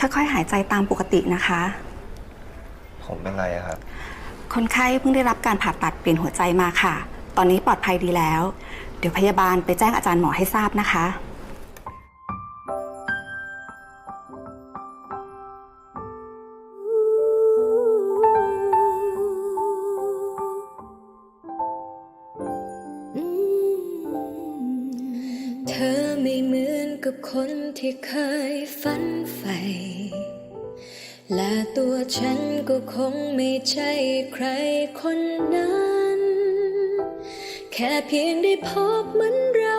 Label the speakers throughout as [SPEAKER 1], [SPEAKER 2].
[SPEAKER 1] ค่อยๆ หายใจตามปกตินะคะ
[SPEAKER 2] ผมเป็นไรอะครับ
[SPEAKER 1] คนไข้เพิ่งได้รับการผ่าตัดเปลี่ยนหัวใจมาค่ะ ตอนนี้ปลอดภัยดีแล้ว เดี๋ยวพยาบาลไปแจ้งอาจารย์หมอให้ทราบนะคะ
[SPEAKER 3] ธอไม่เหมือนกับคนที่เคยฝันใฝ่และตัวฉันก็คงไม่ใช่ใครคนนั้น แค่เพียงได้พบเหมือนเรา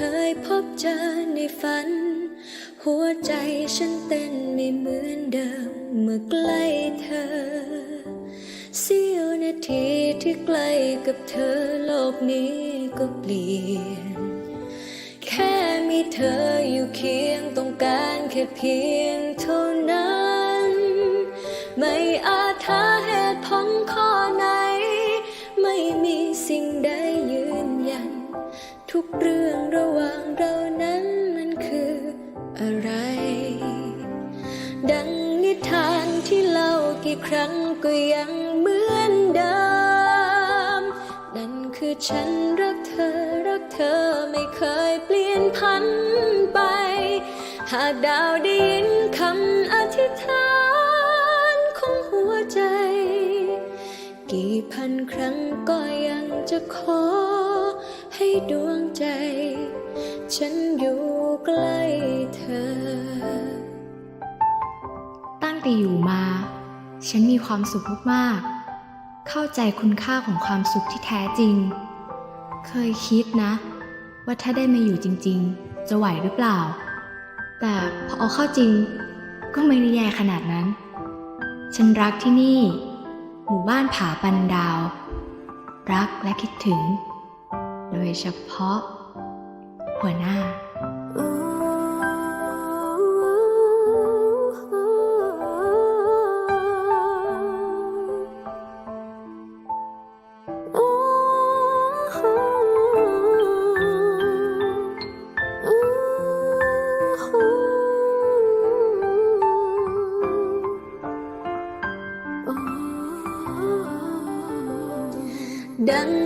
[SPEAKER 3] เคยพบเจอในฝัน หัวใจฉันเต้นไม่เหมือนเดิมเมื่อใกล้เธอเสี้ยวนาทีที่ใกล้กับเธอโลกนี้ก็เปลี่ยน แค่มีเธออยู่เคียงต้องการแค่เพียงเท่านั้น ไม่อาจหาเหตุผลข้อไหน ไม่มีสิ่งใด เรื่องระหว่างเรานั้นมันคืออะไร ดังนิทานที่เล่ากี่ครั้งก็ยังเหมือนเดิม นั่นคือฉันรักเธอรักเธอไม่เคยเปลี่ยนพันไป หากดาวได้ยินคำอธิษฐานของหัวใจ กี่พันครั้งก็ยังจะขอ ให้ดวงใจ ฉันอยู่ใกล้เธอ
[SPEAKER 4] ตั้งแต่อยู่มา ฉันมีความสุขมากๆ เข้าใจคุณค่าของความสุขที่แท้จริง เคยคิดนะ ว่าถ้าได้มาอยู่จริง ๆ จะไหวหรือเปล่า แต่พอเอาเข้าจริง ก็ไม่ได้แย่ขนาดนั้น ฉันรักที่นี่ หมู่บ้านผาปันดาว รักและคิดถึง โดยเฉพาะ หัวหน้า
[SPEAKER 3] ดัง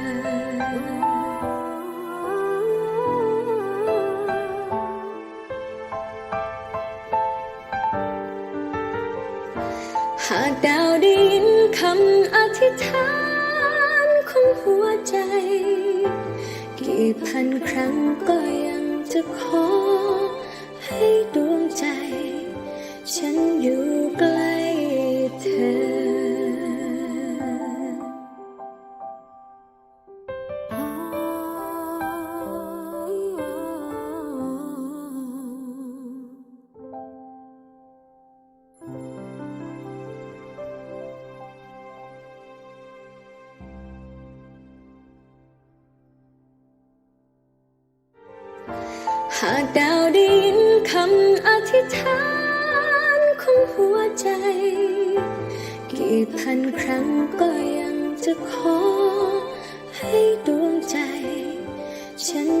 [SPEAKER 3] ากดาวได้ยินคำอธิษฐานของหัวใจ กี่พันครั้งก็ยังจะขอให้ดู หากดาวได้ยินคำอธิษฐานของหัวใจ กี่พันครั้งก็ยังจะขอให้ดวงใจ ฉัน